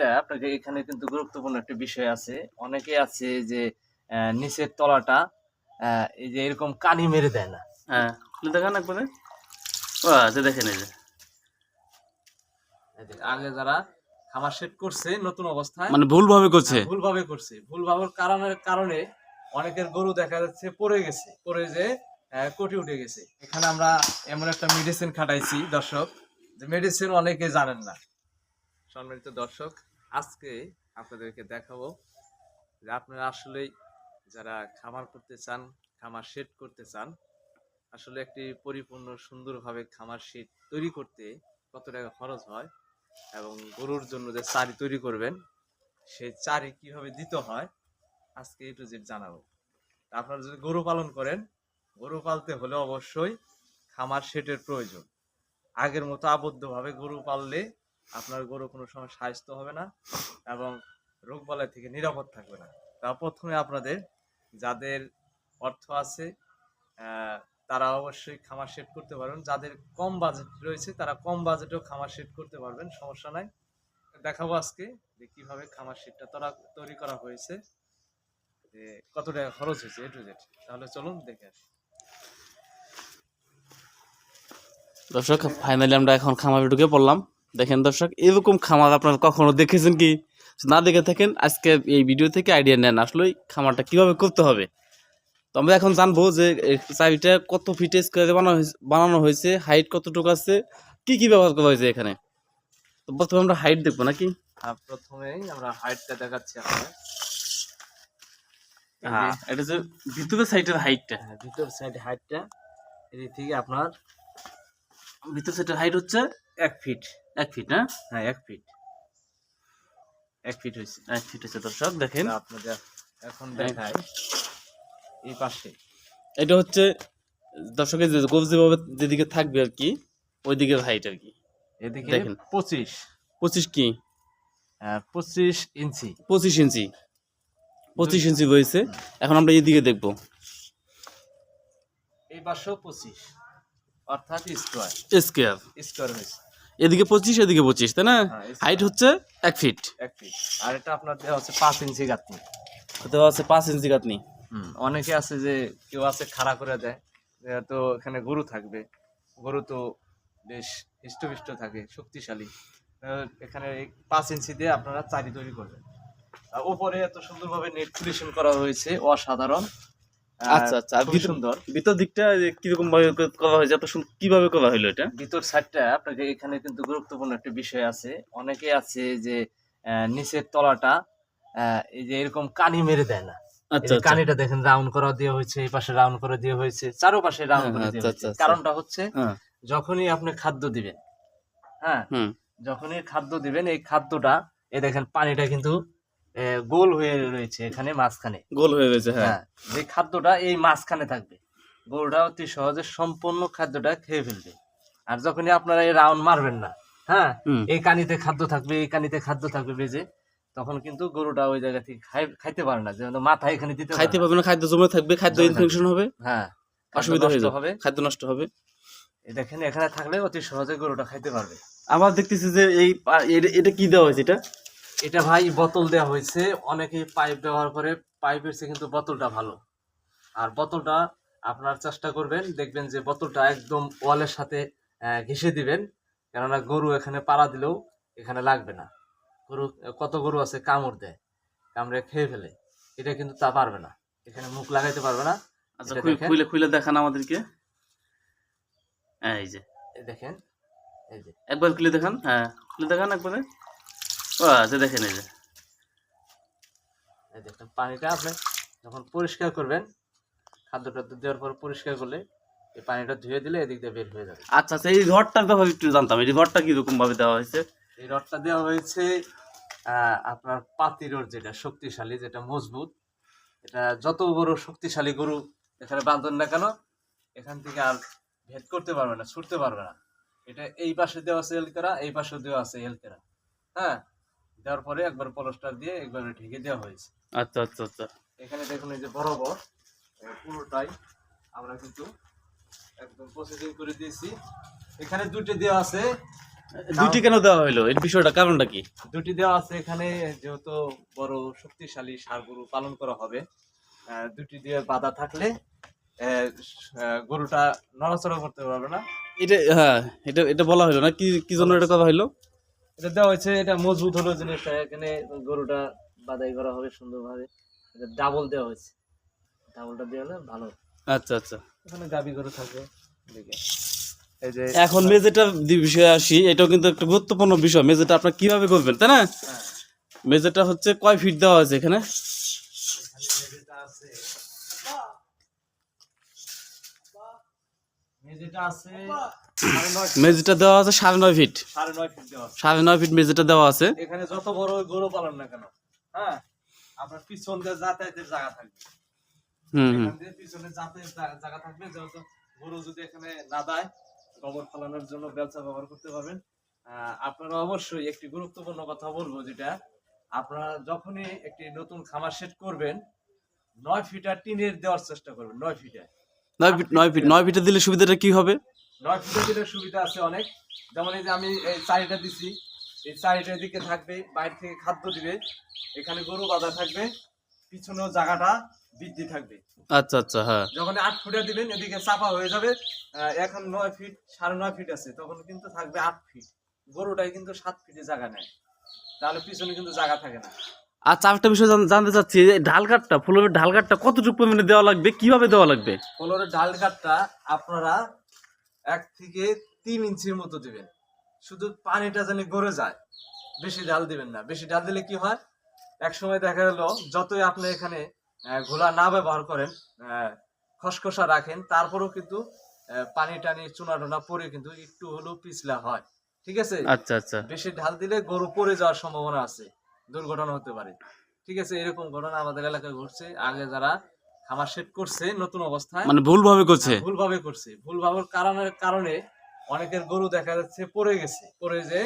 সেটটা আপনাকে এখানে কিন্তু গুরুত্বপূর্ণ একটা বিষয় আছে। অনেকে আছে যে নিচের তলাটা এই যে এরকম কানি মেরে দেয় না। হ্যাঁ দেখান একবারে। ও আচ্ছা দেখেন এই যে। আগে যারা খামার সেট করছে নতুন অবস্থায় মানে ভুল ভাবে করছে? ভুল ভাবে করছে। ভুলভাবের কারণের কারণে অনেকের গরু দেখা যাচ্ছে পড়ে গেছে পড়ে যে কটি উঠে গেছে। এখানে আমরা এমন একটা মেডিসিন খাটাইছি দর্শক। যে মেডিসিন অনেকে জানেন না। সম্মানিত দর্শক আজকে আপনাদেরকে দেখাবো যে আপনারা আসলেই যারা খামার করতে চান, খামার সেট করতে চান, আসলে একটি পরিপূর্ণ সুন্দরভাবে খামার সেট তৈরি করতে কত টাকা খরচ হয় এবং গরুর জন্য যে চারি তৈরি করবেন, সেই চারি কীভাবে দিতে হয়, আজকে এই টু জেড জানাব। আপনারা যদি গরু পালন করেন, গরু পালতে হলে অবশ্যই খামার সেটের প্রয়োজন। আগের মতো আবদ্ধভাবে গরু পাললে আপনার গরু কোনো সময় স্বাস্থ্য হবে না এবং রোগ বালাই থেকে নিরাপদ থাকবে না। তা প্রথমে আপনাদের যাদের অর্থ আছে তারা অবশ্যই খামার সেট করতে পারবেন। যাদের কম বাজেট রয়েছে, তারা কম বাজেটেও খামার সেট করতে পারবেন, সমস্যা নাই। দেখাবো আজকে যে কীভাবে খামার সেটটা তারা, তৈরি করা হয়েছে, যে কত টাকা খরচ হয়েছে, এ টু জেড তাহলে চলুন দেখে আসি। দর্শক ফাইনালি আমরা এখন খামারে ঢুকে পড়লাম। দেখেন দর্শক এরকম খামার আপনারা কখনো দেখেছেন কি? না দেখে থাকেন আজকে এই ভিডিও থেকে আইডিয়া নেন আসলে খামারটা কীভাবে করতে হবে। তো আমরা এখন জানব যে চাবিটা কত ফিট স্কোয়ারে বানানো হয়েছে বানানো হয়েছে হাইট কতটুকু আছে কি কি ব্যবহার করা হয়েছে এখানে? তো প্রথমে আমরা হাইট দেখব নাকি? আর প্রথমেই আমরা হাইটটা দেখাচ্ছি আপনার এই হ্যাঁ এটা ভিতরের সাইডের হাইটটা হ্যাঁ, ভিতর সাইড হাইটটা এদিক থেকে আপনার ভিতর সাইডের হাইট হচ্ছে এক ফিট এক ফিট হ্যাঁ হ্যাঁ এক ফিট এক ফিট হয়েছে এক ফিট হচ্ছে দর্শক দেখেন। আপনাদের এখন দেখাই। এই পাশে। এটা হচ্ছে দর্শকের যে গোপ যেভাবে যেদিকে থাকবে আর কি ওই দিকের হাইট আর কি। এদিকে দেখেন। পঁচিশ। পঁচিশ কি? আহ, পঁচিশ ইঞ্চি। পঁচিশ ইঞ্চি। পঁচিশ ইঞ্চি রয়েছে এখন আমরা এদিকে দেখব। এই পাশেও পঁচিশ। অর্থাৎ স্কোয়ার স্কোয়ার স্কোয়ার হয়েছে। এদিকে পঁচিশ এদিকে পঁচিশ তাই না? হ্যাঁ, হাইট হচ্ছে এক ফিট এক ফিট আর এটা আপনার দেওয়া হচ্ছে পাঁচ ইঞ্চি গাঁথনি। দেওয়া আছে পাঁচ ইঞ্চি কাটনি অনেকে আছে যে কেউ আছে খাড়া করে দেয় তো এখানে গরু থাকবে। গরু তো বেশ হৃষ্টপুষ্ট থাকে শক্তিশালী। এখানে পাঁচ ইঞ্চি দিয়ে আপনারা চারি তৈরি করবেন। আর উপরে এত সুন্দরভাবে নেট করা হয়েছে অসাধারণ। আচ্ছা আচ্ছা খুব সুন্দর। ভিতর দিকটা কীরকম ভাবে করা হয়েছে এত কীভাবে করা হলো এটা? ভিতর সাইডটা আপনাকে এখানে কিন্তু গুরুত্বপূর্ণ একটা বিষয় আছে। অনেকে আছে যে নিচের তলাটা এই যে এরকম কানি মেরে দেয় না। আচ্ছা আচ্ছা। কানিটা দেখেন রাউন্ড করা দেওয়া হয়েছে এই পাশে রাউন্ড করে দেওয়া হয়েছে চারোপাশে রাউন্ড হ্যাঁ, করে আচ্ছা, হয়েছে। আচ্ছা, আচ্ছা। কারণটা হচ্ছে হ্যাঁ। যখনই আপনি খাদ্য দিবেন হ্যাঁ হুম। যখনই খাদ্য দিবেন এই খাদ্যটা এই দেখেন পানিটা কিন্তু গোল হয়ে রয়েছে এখানে মাঝখানে। গোল হয়ে গেছে হ্যাঁ। হ্যাঁ যে খাদ্যটা এই মাঝখানে থাকবে। গরুটা অতি সহজে সম্পূর্ণ খাদ্যটা খেয়ে ফেলবে। আর যখনই আপনারা এই রাউন্ড মারবেন না হ্যাঁ এই কানিতে খাদ্য থাকবে এই কানিতে খাদ্য থাকবে বেজে তখন কিন্তু গরুটা ওই জায়গা থেকে খাইতে পারে না যেমন মাথা এখানে দিতে খাইতে পারবে না খাদ্য জমে থাকবে খাদ্য ইনফেকশন হবে হ্যাঁ অসুবিধা হয়ে যাবে হবে। খাদ্য নষ্ট হবে। দেখেন এখানে থাকলে অতি সহজে গরুটা খাইতে পারবে। আবার দেখতেছি যে এই এটা- এটা কি দেওয়া হয়েছে এটা? এটা ভাই বোতল দেওয়া হয়েছে। অনেকে পাইপ ব্যবহার করে। পাইপের চেয়ে কিন্তু বোতলটা ভালো। আর বোতলটা আপনার চেষ্টা করবেন দেখবেন যে বোতলটা একদম ওয়ালের সাথে ঘেঁষে দিবেন। কেননা গরু এখানে পাড়া দিলেও এখানে লাগবে না। গরু কত গরু আছে কামড় দেয় কামড়ে খেয়ে ফেলে। এটা কিন্তু তা পারবে না। এখানে মুখ লাগাইতে পারবে না। আচ্ছা। খুলে খুলে দেখান। আমাদেরকে। এই যে। দেখেন। এই যে। একবার খুলে দেখান। হ্যাঁ খুলে দেখান একবারে। ও আচ্ছা দেখেন এই যে। এই দেখেন পানিটা আপনি যখন পরিষ্কার করবেন খাদ্য টাদ্য দেওয়ার পর পরিষ্কার করলে এই পানিটা ধুয়ে দিলে এদিক দিয়ে বের হয়ে যাবে। আচ্ছা আচ্ছা এই ঘরটার ব্যাপারে একটু জানতাম। এই ঘরটা কীরকম ভাবে দেওয়া হয়েছে? এই রডটা দেওয়া হয়েছে আপনার পাতিরোর যেটা শক্তিশালী যেটা মজবুত। এটা যত বড় শক্তিশালী গরু এখানে বাঁধন না কেন এখান থেকে আর ভেদ করতে পারবে না ছুটতে পারবে না। এটা এই পাশে দেওয়া আছে এলকেরা এই পাশে দেওয়া আছে এলকেরা। হ্যাঁ? দেওয়ার পরে একবার পলস্টার দিয়ে একবার ঢেকে দেওয়া হয়েছে। আচ্ছা আচ্ছা আচ্ছা। এখানে দেখুন এই যে বরাবর পুরোটাই আমরা কিন্তু একদম প্রসেসিং করে দিয়েছি। এখানে দুটো দেওয়া আছে। দুইটি কেন দেওয়া হলো এর বিষয়টা কারণটা কি? দুটি দেওয়া আছে এখানে যেহেতু বড় শক্তিশালী ষাঁড় গরু পালন করা হবে দুটি দিয়ে বাধা থাকলে গরুটা নড়াচড়া করতে পারবে না। এটা হ্যাঁ এটা এটা বলা হলো না? কি কি জন্য এটা কথা হলো এটা দেওয়া হয়েছে এটা মজবুত হলো জিনিসটা। এখানে গরুটা বাদাই করা হবে সুন্দরভাবে। এটা ডাবল দেওয়া হয়েছে। ডাবলটা দেওয়া হলে ভালো। আচ্ছা আচ্ছা। এখানে গাবি গরু থাকবে এই যে এখন মেজেটা বিষয়ে আসি এটাও কিন্তু একটা গুরুত্বপূর্ণ বিষয়। মেজেটা আপনার কীভাবে করবেন তাই না? হ্যাঁ, মেজেটা হচ্ছে কয় ফিট দেওয়া আছে এখানে? যেটা আছে মেজেটা দেওয়া আছে সাড়ে নয় ফিট। সাড়ে নয় ফিট মেজেটা দেওয়া আছে। এখানে যত বড় গরু পালন না কেন হ্যাঁ? আপনার পিছন দিয়ে যাতায়াতের জায়গা থাকবে। হুম হুম। এখান দিয়ে পিছনে যাতায়াতের জায়গা থাকবে যেহেতু গরু যদি এখানে না দেয় গোবর ফলানোর জন্য ব্যবসা ব্যবহার করতে পারবেন। আপনারা অবশ্যই একটি গুরুত্বপূর্ণ কথা বলব যেটা আপনারা যখনই একটি নতুন খামার সেট করবেন নয় ফিটার টিনের দেওয়ার চেষ্টা করবেন নয় ফিটার নয় ফিট নয় ফিট নয় ফিটে দিলে সুবিধাটা কি হবে? নয় ফিটের দিলে সুবিধা আছে অনেক। যেমন এই যে আমি এই চারিটা দিছি এই চারিটার দিকে থাকবে বাইরে থেকে খাদ্য দিবে এখানে গরু বাঁধা থাকবে পিছনেও জায়গাটা বৃদ্ধি থাকবে। আচ্ছা আচ্ছা হ্যাঁ। যখন আট ফুটে দিবেন এদিকে চাপা হয়ে যাবে এখন নয় ফিট সাড়ে নয় ফিট আছে তখন কিন্তু থাকবে আট ফিট। গরুটাই কিন্তু সাত ফিটে জায়গা নেয়। তাহলে পিছনে কিন্তু জায়গা থাকে না। আচ্ছা একটা বিষয় জানতে চাচ্ছি ঢাল কাঠটা ফুলের ঢাল কাঠটা কতটুকু পরিমাণে দেওয়া লাগবে কীভাবে দেওয়া লাগবে? ফলরের ডাল কাঠটা আপনারা এক থেকে তিন ইঞ্চির মতো দিবেন। শুধু পানিটা যেন গড়ে যায়। বেশি ডাল দিবেন না। বেশি ডাল দিলে কি হয়? এক সময় দেখা গেল যতই আপনি এখানে ঘোলা না ব্যবহার করেন খসখসা রাখেন তারপরেও কিন্তু পানি টানি চুনা টুনা পরে কিন্তু একটু হলেও পিছলা হয়। ঠিক আছে? আচ্ছা আচ্ছা। বেশি ঢাল দিলে গরু পড়ে যাওয়ার সম্ভাবনা আছে। দুর্ঘটনা হতে পারে। ঠিক আছে? এরকম ঘটনা আমাদের এলাকায় ঘটছে। আগে যারা খামার সেট করছে নতুন অবস্থায়। মানে ভুল ভাবে করছে? ভুল ভাবে করছে। ভুল ভাবের কারণের কারণে অনেকের গরু দেখা যাচ্ছে পড়ে গেছে পড়ে যে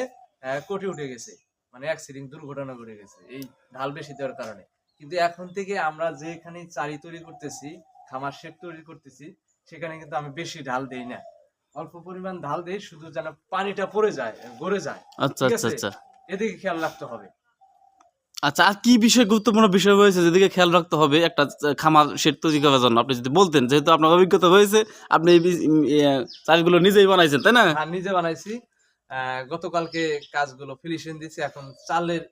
কটি উঠে গেছে মানে অ্যাক্সিডেন্ট দুর্ঘটনা ঘটে গেছে এই ঢাল বেশি দেওয়ার কারণে। কিন্তু এখন থেকে আমরা যেখানে চারি তৈরি করতেছি খামার শেড তৈরি করতেছি সেখানে কিন্তু আমি বেশি ঢাল দেই না। অল্প পরিমাণ ঢাল দেই শুধু যেন পানিটা পড়ে যায় গড়ে যায়। আচ্ছা আচ্ছা আচ্ছা। এদিকে খেয়াল রাখতে হবে। আচ্ছা আর কি বিষয় গুরুত্বপূর্ণ বিষয় রয়েছে যেদিকে খেয়াল রাখতে হবে? একটা খামার সেট তৈরি করার জন্য। আপনি যদি বলতেন যেহেতু আপনার অভিজ্ঞতা হয়েছে আপনি এই চালগুলো নিজেই বানাইছেন তাই না? আর নিজে বানাইছি। গতকালকে কাজগুলো ফিনিশিং দিছি এখন চালের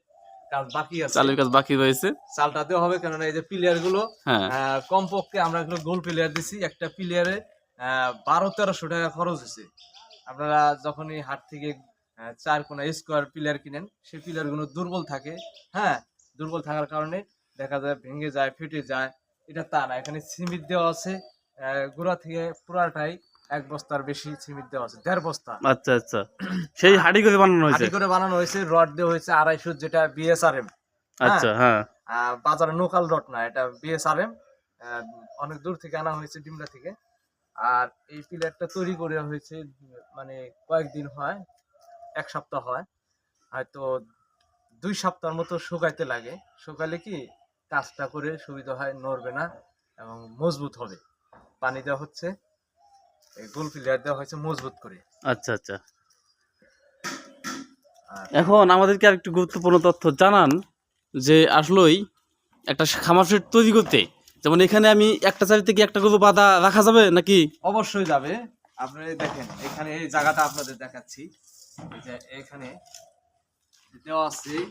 কাজ বাকি আছে। চালের কাজ বাকি রয়েছে। চালটা দেওয়া হবে কেননা এই যে পিলিয়ারগুলো হ্যাঁ। কমপক্ষে আমরা এগুলো গোল প্লেয়ার দিছি একটা প্লেয়ারে বারো তেরোশো টাকা খরচ হয়েছে। আপনারা যখনই হাট থেকে চার কোনা স্কোয়ার প্লেয়ার কিনেন সেই প্লেয়ারগুলো দুর্বল থাকে হ্যাঁ? দুর্বল থাকার কারণে দেখা যায় ভেঙে যায় ফেটে যায় এটা তা না। এখানে সিমিট দেওয়া আছে গোড়া থেকে পুরাটাই এক বস্তার বেশি সিমিট দেওয়া আছে দেড় বস্তা। আচ্ছা আচ্ছা। সেই হাড়ি করে বানানো হয়েছে? হাঁটি করে বানানো হয়েছে রড দেওয়া হয়েছে আড়াইশো যেটা বিএসআরএম আচ্ছা হ্যাঁ। বাজারে লোকাল রড না এটা বিএসআরএম অনেক দূর থেকে আনা হয়েছে ডিমলা থেকে। আর এই পিলারটা তৈরি করে হয়েছে মানে কয়েকদিন হয় এক সপ্তাহ হয়। হয়তো দুই সপ্তাহের মতো শুকাইতে লাগে। শুকাইলে কি কাজটা করে সুবিধা হয় নড়বে না এবং মজবুত হবে। পানি দেওয়া হচ্ছে এই গোল প্লেয়ার দেওয়া হয়েছে মজবুত করে। আচ্ছা আচ্ছা। এখন আমাদেরকে আরেকটু গুরুত্বপূর্ণ তথ্য জানান যে আসলেই একটা খামার সেট তৈরি করতে যেমন এখানে আমি একটা চারি থেকে একটা গরু বাঁধা রাখা যাবে নাকি? অবশ্যই যাবে। আপনারা এই দেখেন এখানে এই জায়গাটা আপনাদের দেখাচ্ছি। এখানে দেওয়া আছে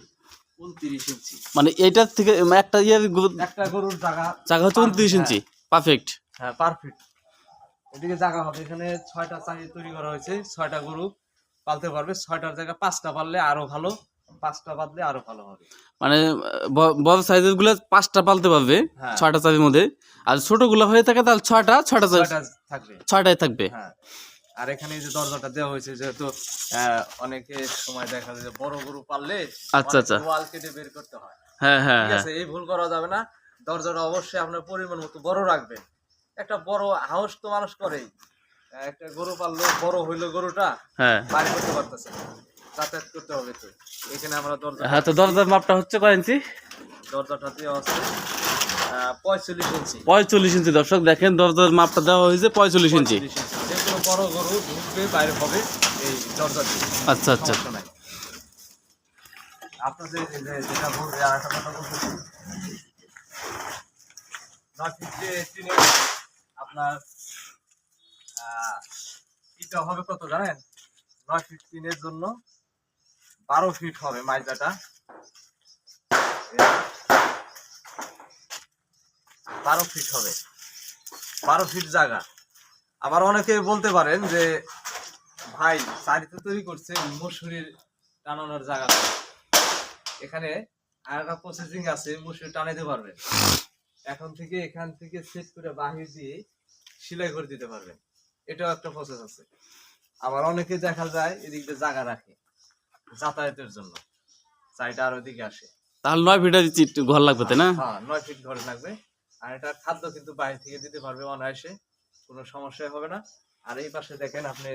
উনত্রিশ ইঞ্চি। মানে এইটার থেকে একটা ইয়ের একটা গরুর জায়গা জায়গা হচ্ছে উনত্রিশ ইঞ্চি। পারফেক্ট হ্যাঁ পারফেক্ট এদিকে জায়গা হবে। এখানে ছয়টা চাকরি তৈরি করা হয়েছে। ছয়টা গরু পালতে পারবে। ছয়টার জায়গায় পাঁচটা পারলে আরও ভালো। পাঁচটা পাললে আরও ভালো হবে। মানে বড় সাইজেরগুলো পাঁচটা পালতে পারবে হ্যাঁ। ছয়টা চাবির মধ্যে। আর ছোটগুলো হয়ে থাকে তাহলে ছয়টা ছয়টা চাবি- ছয়টা থাকবে। ছয়টাই থাকবে। হ্যাঁ। আর এখানে যে দরজাটা দেওয়া হয়েছে যেহেতু অনেকে সময় দেখা যায় যে বড় গরু পাললে আচ্ছা, আচ্ছা। ওয়াল কেটে বের করতে হয়। হ্যাঁ হ্যাঁ ঠিক হ্যাঁ। আছে এই ভুল করা যাবে না। দরজাটা অবশ্যই আপনার পরিমাণ মতো বড় রাখবেন। একটা বড় হাউস তো মানুষ করেই। একটা গরু পাললো বড় হইল গরুটা হ্যাঁ। বাইরে করতে পারতেছে যাতায়াত করতে হবে তো। এখানে আমরা দরজা হ্যাঁ তো দরজার মাপটা হচ্ছে কয় ইঞ্চি? দরজাটা দেওয়া আছে পঁয়তাল্লিশ ইঞ্চি। পঁয়তাল্লিশ ইঞ্চি দর্শক দেখেন দরজার মাপটা দেওয়া হয়েছে পঁয়তাল্লিশ ইঞ্চি। 45 ইঞ্চি। যে কোনো বড় গরু ঢুকবে বাইরে হবে এই দরজা দিয়ে। আচ্ছা আচ্ছা। আপনাদের যেটা আর একটা কথা বলতেছি আপনার ইটা হবে কত জানেন? নয় ফিট জন্য বারো ফিট হবে মাইজাটা। বারো ফিট হবে। বারো ফিট জায়গা। আবার অনেকে বলতে পারেন যে ভাই সারিতে তৈরি করছে মসুরির টানানোর জায়গা এখানে আর একটা প্রসেসিং আছে মসুরি টানাইতে পারবেন। এখন থেকে এখান থেকে সেট করে বাহির দিয়ে সেলাই করে দিতে পারবেন। এটাও একটা প্রসেস আছে। আবার অনেকে দেখা যায় এদিক দিয়ে জায়গা রাখে যাতায়াতের জন্য। চাইটা আর ওইদিকে আসে। তাহলে নয় ফিটার ঘর লাগবে তাই না? হ্যাঁ নয় ফিট ঘরে লাগবে। আর এটা খাদ্য কিন্তু বাইরে থেকে দিতে পারবে অনায়াসে। কোনো সমস্যা হবে না। আর এই পাশে দেখেন আপনি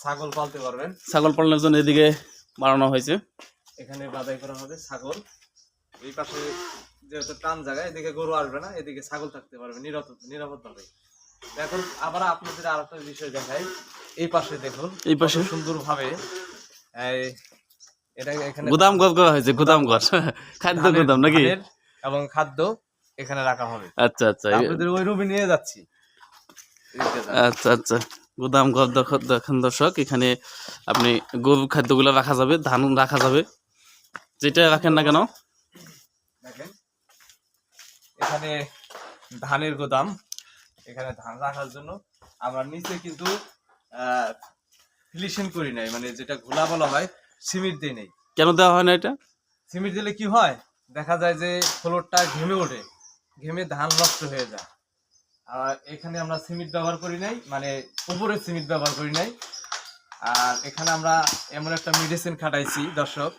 ছাগল পালতে পারবেন। ছাগল পালনের জন্য এদিকে বানানো হয়েছে। এখানে বাদাই করা হবে ছাগল। এই পাশে যেহেতু টান জায়গা এদিকে গরু আসবে না এদিকে ছাগল থাকতে পারবে নিরাপদ নিরাপদ ভাবে এখন আবার আপনাদের আর একটা বিষয় দেখাই। এই পাশে দেখুন এই পাশে? সুন্দর ভাবে এটা এখানে গুদাম ঘর করা হয়েছে গুদাম ঘর। খাদ্য গুদাম নাকি? এবং খাদ্য এখানে রাখা হবে। আচ্ছা আচ্ছা। আপনাদের ওই রুমে নিয়ে যাচ্ছি। আচ্ছা আচ্ছা। গুদাম ঘর দেখেন দর্শক এখানে আপনি গরুর খাদ্যগুলো রাখা যাবে ধান রাখা যাবে। যেটা রাখেন না কেন? এখানে ধানের গোদাম এখানে ধান রাখার জন্য আমরা নিচে কিন্তু ফিলিশন করি নাই মানে যেটা ঘোলা বলা হয় সিমেন্ট দিয়ে নেই। কেন দেওয়া হয় না এটা? সিমেন্ট দিলে কি হয়? দেখা যায় যে ফ্লোরটা ঘেমে ওঠে ঘেমে ধান নষ্ট হয়ে যায়। এখানে আমরা সিমেন্ট ব্যবহার করি নাই মানে উপরে সিমেন্ট ব্যবহার করি নাই। আর এখানে আমরা এমন একটা মেডিসিন খাটাইছি দর্শক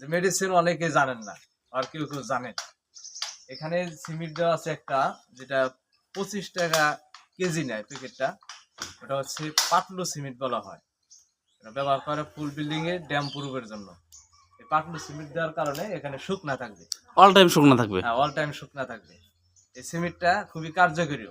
যে মেডিসিন অনেকে জানেন না আর কেউ কেউ জানেন। এখানে সিমেন্ট দেওয়া আছে একটা যেটা পঁচিশ টাকা কেজি নেয় প্যাকেটটা। ওটা হচ্ছে পাতলু সিমেন্ট বলা হয়। এটা ব্যবহার করে ফুল বিল্ডিং এ ড্যাম প্রুফের জন্য। এই পাতলু সিমেন্ট দেওয়ার কারণে এখানে শুকনা থাকবে। অল টাইম শুকনো থাকবে। হ্যাঁ অল টাইম শুকনা থাকবে। এই সিমেন্টটা খুবই কার্যকরী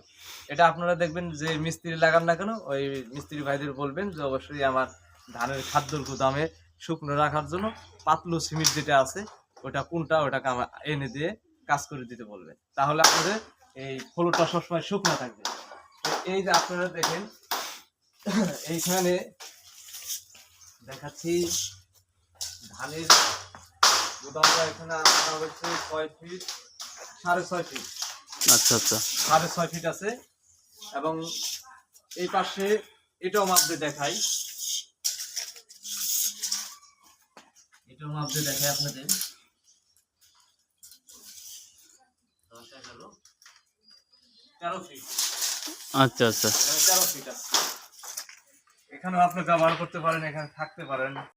এটা আপনারা দেখবেন যে মিস্ত্রি লাগান না কেন, ওই মিস্ত্রি ভাইদের বলবেন যে অবশ্যই আমার ধানের খাদ্যর গুদামে শুকনো রাখার জন্য পাতলু সিমেন্ট যেটা আছে, ওটা কোনটা, ওটাকে আমার এনে দিয়ে কাজ করে দিতে বলবেন। তাহলে আপনাদের এই ফলটা সবসময় শুকনো থাকবে। এই যে আপনারা দেখেন, এইখানে দেখাচ্ছি ধানের গুদামটা এখানে আনা হচ্ছে ছয় ফিট? সাড়ে ছয় ফিট। আচ্ছা আচ্ছা। সাড়ে ছয় ফিট আছে। এবং এই পাশে এটাও মাপতে দেখাই। এটাও মাপতে দেখাই আপনাদের। তেরো ফিট আচ্ছা আচ্ছা। তেরো ফিট আছে। এখানেও আপনি ব্যবহার করতে পারেন এখানে থাকতে পারেন।